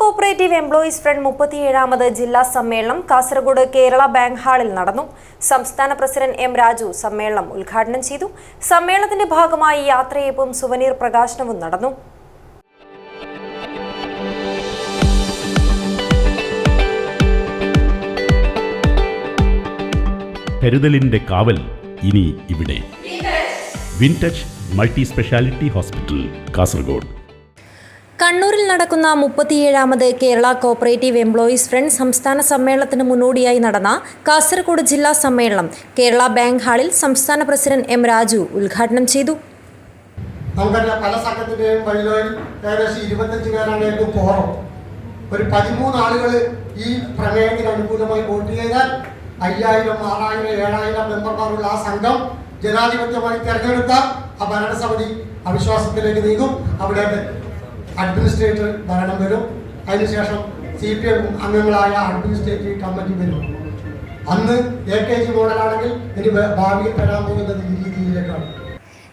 Cooperative employees front മുപ്പത്തിയേഴാമത് ജില്ലാ സമ്മേളനം Kasaragod Kerala bank ഹാളിൽ നടന്നു. സംസ്ഥാന പ്രസിഡന്റ് എം രാജു സമ്മേളനം ഉദ്ഘാടനം ചെയ്തു. സമ്മേളനത്തിന്റെ ഭാഗമായി യാത്രയപ്പും സുവനീർ പ്രകാശനവും നടന്നു. കരുതലിന്റെ കാവൽ ഇനി ഇവിടെ. Wintouch multi speciality hospital Kasaragod. കണ്ണൂരിൽ നടക്കുന്ന മുപ്പത്തിയേഴാമത് കേരള കോപ്പറേറ്റീവ് എംപ്ലോയീസ് ഫ്രണ്ട് സംസ്ഥാന സമ്മേളനത്തിന് മുന്നോടിയായി നടന്ന കാസർഗോഡ് ജില്ലാ സമ്മേളനം കേരള ബാങ്ക് ഹാളിൽ സംസ്ഥാന പ്രസിഡന്റ് എം രാജു ഉദ്ഘാടനം ചെയ്തു. നമുക്കറിയാം പല സംഘത്തിന്റെയും വഴികളിൽ ഏകദേശം ഇരുപത്തഞ്ച് പേരാണ് ഏറ്റവും പോറം ഒരു പതിമൂന്ന് ആളുകൾ ഈ പ്രമേയത്തിന് അനുകൂലമായി വോട്ട് ചെയ്താൽ അയ്യായിരം ആറായിരം ഏഴായിരം മെമ്പർമാരുള്ള ആ സംഘം ജനാധിപത്യമായി തിരഞ്ഞെടുത്ത ആ ഭരണസമിതി അവിശ്വാസത്തിലേക്ക് നീങ്ങും. അവിടെ അഡ്മിനിസ്ട്രേറ്റർ ഭരണം വരും. അതിനുശേഷം സി പി എം അംഗങ്ങളായ അഡ്മിനിസ്ട്രേറ്റീവ് കമ്മിറ്റി വരും. അന്ന് എ കെ ജി മോഡലാണെങ്കിൽ ഇനി ഭാവിയിൽ വരാൻ പോകുന്നത് ഈ രീതിയിലേക്കാണ്.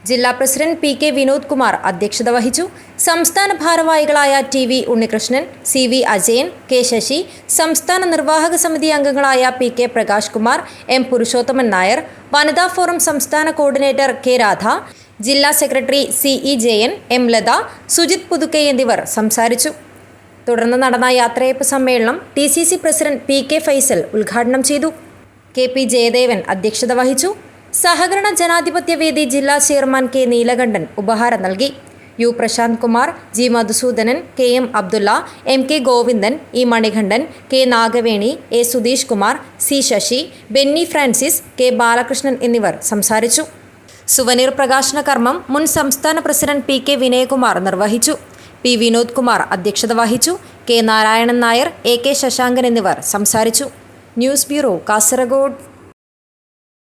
ജില്ലാ president P K Vinod Kumar അധ്യക്ഷത വഹിച്ചു. സംസ്ഥാന ഭാരവാഹികളായ T V Unnikrishnan C V Ajayan K Sasi സംസ്ഥാന നിർവാഹക സമിതി അംഗങ്ങളായ P K Prakash Kumar M Purushothaman Nair വനിതാ ഫോറം സംസ്ഥാന കോർഡിനേറ്റർ കെ രാധ ജില്ലാ secretary C E Jayan M Latha Sujith Puthukke എന്നിവർ സംസാരിച്ചു. തുടർന്ന് നടന്ന യാത്രയപ്പ് സമ്മേളനം T C C president P K Faisal ഉദ്ഘാടനം ചെയ്തു. കെ പി ജയദേവൻ അധ്യക്ഷത വഹിച്ചു. സഹകരണ ജനാധിപത്യ വേദി ജില്ലാ ചെയർമാൻ കെ നീലകണ്ഠൻ ഉപഹാരം നൽകി. U Prasanth Kumar G Madhusoodanan K M Abdulla M K Govindan E Manikandan K Nagaveni A Sudheesh Kumar C Sasi Benny Francis K Balakrishnan എന്നിവർ സംസാരിച്ചു. സുവനീർ പ്രകാശന കർമ്മം മുൻ സംസ്ഥാന പ്രസിഡന്റ് പി കെ വിനയകുമാർ നിർവഹിച്ചു. പി വിനോദ് കുമാർ അധ്യക്ഷത വഹിച്ചു. K Narayanan Nair A K Sasankan എന്നിവർ സംസാരിച്ചു. News bureau Kasaragod.